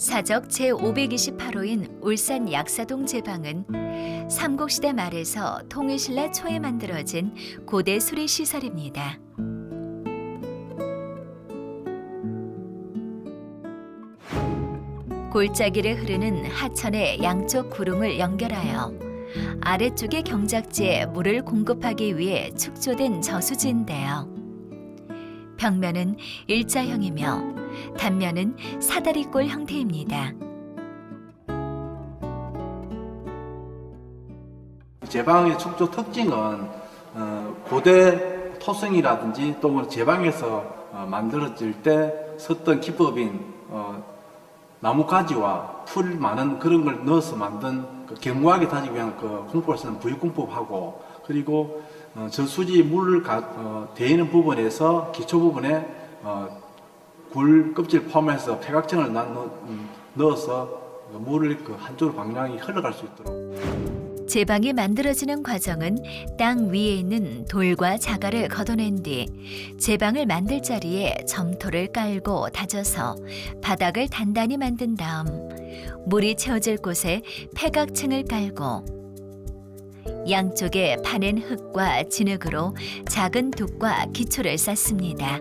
사적 제528호인 울산 약사동 제방은 삼국시대 말에서 통일신라 초에 만들어진 고대 수리 시설입니다. 골짜기를 흐르는 하천의 양쪽 구릉을 연결하여 아래쪽의 경작지에 물을 공급하기 위해 축조된 저수지인데요. 벽면은 일자형이며 단면은 사다리꼴 형태입니다. 제방의 축조 특징은 어, 고대 토성이라든지 또는 제방에서 어, 만들어질 때 썼던 기법인 어, 나무 가지와 풀 많은 그런 걸 넣어서 만든 그 견고하게 다지기 위한 그 공법을 쓰는 부익공법하고 그리고 어, 저수지 물을 가, 어, 대이는 부분에서 기초 부분에 어, 굴 껍질 포함해서 폐각층을 음, 넣어서 그 물을 그 한쪽으로 방향이 흘러갈 수 있도록 제방이 만들어지는 과정은 땅 위에 있는 돌과 자갈을 걷어낸 뒤 제방을 만들 자리에 점토를 깔고 다져서 바닥을 단단히 만든 다음 물이 채워질 곳에 폐각층을 깔고 양쪽에 파낸 흙과 진흙으로 작은 둑과 기초를 쌓습니다.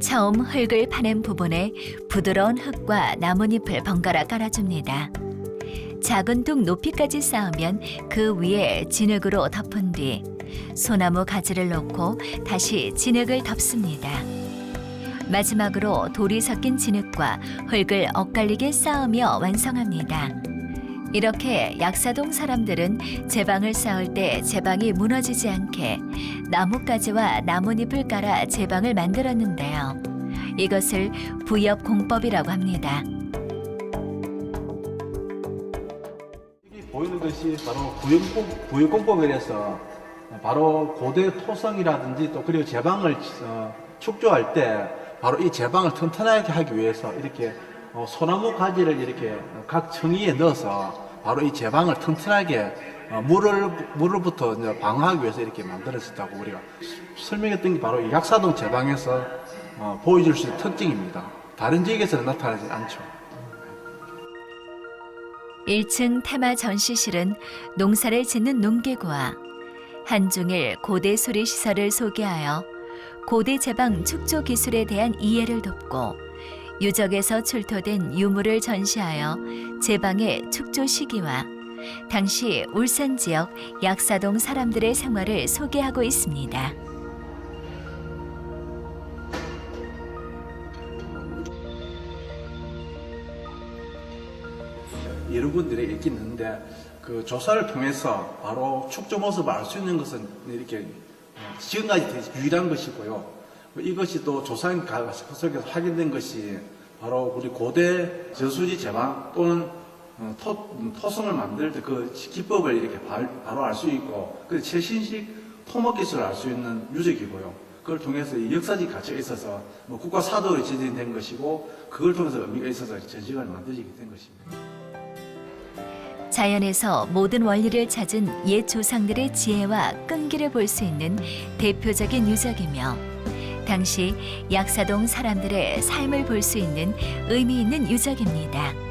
처음 흙을 파낸 부분에 부드러운 흙과 나뭇잎을 번갈아 깔아줍니다. 작은 둑 높이까지 쌓으면 그 위에 진흙으로 덮은 뒤 소나무 가지를 놓고 다시 진흙을 덮습니다. 마지막으로 돌이 섞인 진흙과 흙을 엇갈리게 쌓으며 완성합니다. 이렇게 약사동 사람들은 제방을 쌓을 때 제방이 무너지지 않게 나뭇가지와 나뭇잎을 깔아 제방을 만들었는데요. 이것을 부엽 공법이라고 합니다. 여기 보이는 것이 바로 부역공, 부역공법이라서 바로 고대 토성이라든지 또 그리고 제방을 어, 축조할 때 바로 이 제방을 튼튼하게 하기 위해서 이렇게 어, 소나무 가지를 이렇게 각 층위에 넣어서 바로 이 제방을 튼튼하게 어, 물을 물로부터 이제 방어하기 위해서 이렇게 만들어졌다고 우리가 설명했던 게 바로 이 약사동 제방에서 어, 보여줄 수 있는 특징입니다. 다른 지역에서는 나타나지 않죠. 1층 테마 전시실은 농사를 짓는 농기구와 한중일 고대 수리 시설을 소개하여 고대 제방 축조 기술에 대한 이해를 돕고 유적에서 출토된 유물을 전시하여 제방의 축조 시기와 당시 울산 지역 약사동 사람들의 생활을 소개하고 있습니다. 여러 분들에게 있긴 있는데 그 조사를 통해서 바로 축조 모습을 알 수 있는 것은 이렇게 어, 지금까지 유일한 것이고요. 뭐 이것이 또 조사인 속에서 확인된 것이 바로 우리 고대 저수지 제방 또는 어, 토, 음, 토성을 만들 때 그 기법을 이렇게 바, 바로 알 수 있고 그 최신식 토목 기술을 알 수 있는 유적이고요. 그걸 통해서 이 역사적 가치가 있어서 뭐 국가 사도로 지정된 것이고 그걸 통해서 의미가 있어서 전시관을 만들어지게 된 것입니다. 자연에서 모든 원리를 찾은 옛 조상들의 지혜와 끈기를 볼 수 있는 대표적인 유적이며 당시 약사동 사람들의 삶을 볼 수 있는 의미 있는 유적입니다.